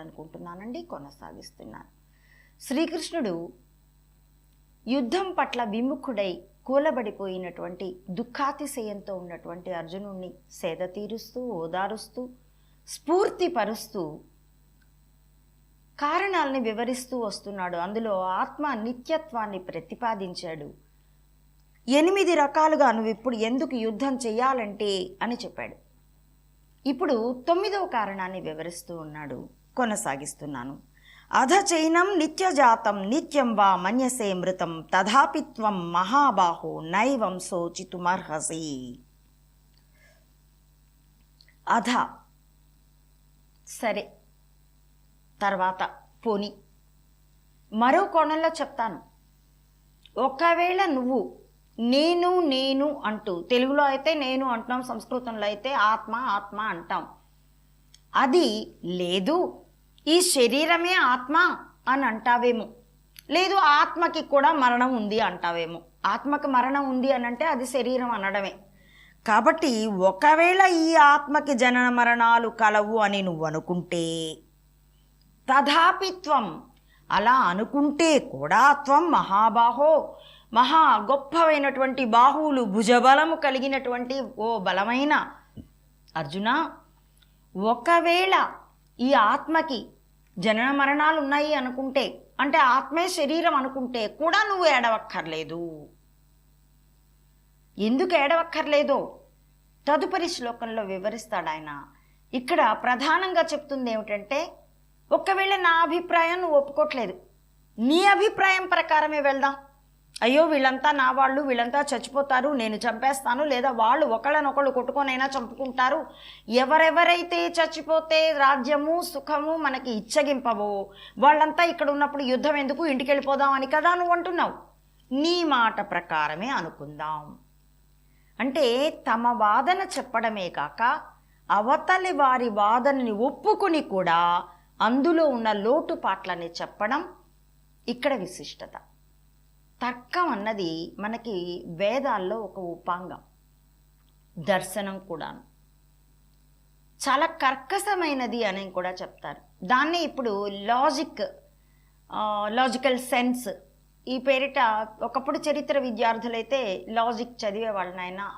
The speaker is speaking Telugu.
చెప్పాలనుకుంటున్నానండి కొనసాగిస్తున్నాను. శ్రీకృష్ణుడు యుద్ధం పట్ల విముఖుడై కూలబడిపోయినటువంటి దుఃఖాతిశయంతో ఉన్నటువంటి అర్జునుణ్ణి సేద తీరుస్తూ ఓదారుస్తూ స్ఫూర్తిపరుస్తూ కారణాలని వివరిస్తూ వస్తున్నాడు. అందులో ఆత్మ నిత్యత్వాన్ని ప్రతిపాదించాడు. ఎనిమిది రకాలుగా నువ్వు ఇప్పుడు ఎందుకు యుద్ధం చేయాలంటే అని చెప్పాడు. ఇప్పుడు తొమ్మిదవ కారణాన్ని వివరిస్తూ ఉన్నాడు. కొనసాగిస్తున్నాను. అధ చైనం నిత్యజాతం నిత్యం వా మన్యసే మృతం తథాపిత్వం మహాబాహో నైవం శోచితుమర్హసి. అధ. సరే. తర్వాత పోని. మరో కోణంలో చెప్తాను. ఒకవేళ నువ్వు నేను నేను అంటూ తెలుగులో అయితే నేను అంటున్నాం సంస్కృతంలో అయితే ఆత్మ ఆత్మ అంటాం. అది లేదు ఈ శరీరమే ఆత్మ అని అంటావేమో. లేదు ఆత్మకి కూడా మరణం ఉంది అంటావేమో. ఆత్మకి మరణం ఉంది అని అంటే అది శరీరం అనడమే. కాబట్టి ఒకవేళ ఈ ఆత్మకి జనన మరణాలు కలవు అని నువ్వు అనుకుంటే తథాపిత్వం అలా అనుకుంటే కూడా త్వం మహాబాహో మహా గొప్పవైనటువంటి బాహువులు భుజబలము కలిగినటువంటి ఓ బలమైన అర్జున ఒకవేళ ఈ ఆత్మకి జనన మరణాలు ఉన్నాయి అనుకుంటే అంటే ఆత్మే శరీరం అనుకుంటే కూడా నువ్వు ఏడవక్కర్లేదు. ఎందుకు ఏడవక్కర్లేదో తదుపరి శ్లోకంలో వివరిస్తాడు ఆయన ఇక్కడ ప్రధానంగా చెప్తుంది ఏమిటంటే ఒకవేళ నా అభిప్రాయం నువ్వు ఒప్పుకోవట్లేదు నీ అభిప్రాయం ప్రకారమే వెళ్దాం. అయ్యో వీళ్ళంతా నా వాళ్ళు వీళ్ళంతా చచ్చిపోతారు నేను చంపేస్తాను లేదా వాళ్ళు ఒకళ్ళనొకళ్ళు కొట్టుకొనైనా చంపుకుంటారు. ఎవరెవరైతే చచ్చిపోతే రాజ్యము సుఖము మనకి ఇచ్చగింపవో వాళ్ళంతా ఇక్కడ ఉన్నప్పుడు యుద్ధం ఎందుకు? ఇంటికి వెళ్ళిపోదాం అని కదా నువ్వు అంటున్నావు. నీ మాట ప్రకారమే అనుకుందాం. అంటే తమ వాదన చెప్పడమే కాక అవతలి వారి వాదనని ఒప్పుకొని కూడా అందులో ఉన్న లోటుపాట్లని చెప్పడం ఇక్కడ విశిష్టత. తర్కం అన్నది మనకి వేదాల్లో ఒక ఉపాంగం. దర్శనం కూడాను. చాలా కర్కశమైనది అని కూడా చెప్తారు. దాన్ని ఇప్పుడు లాజిక్ లాజికల్ సెన్స్ ఈ పేరిట ఒకప్పుడు చరిత్ర విద్యార్థులైతే లాజిక్ చదివే వాళ్ళనైనా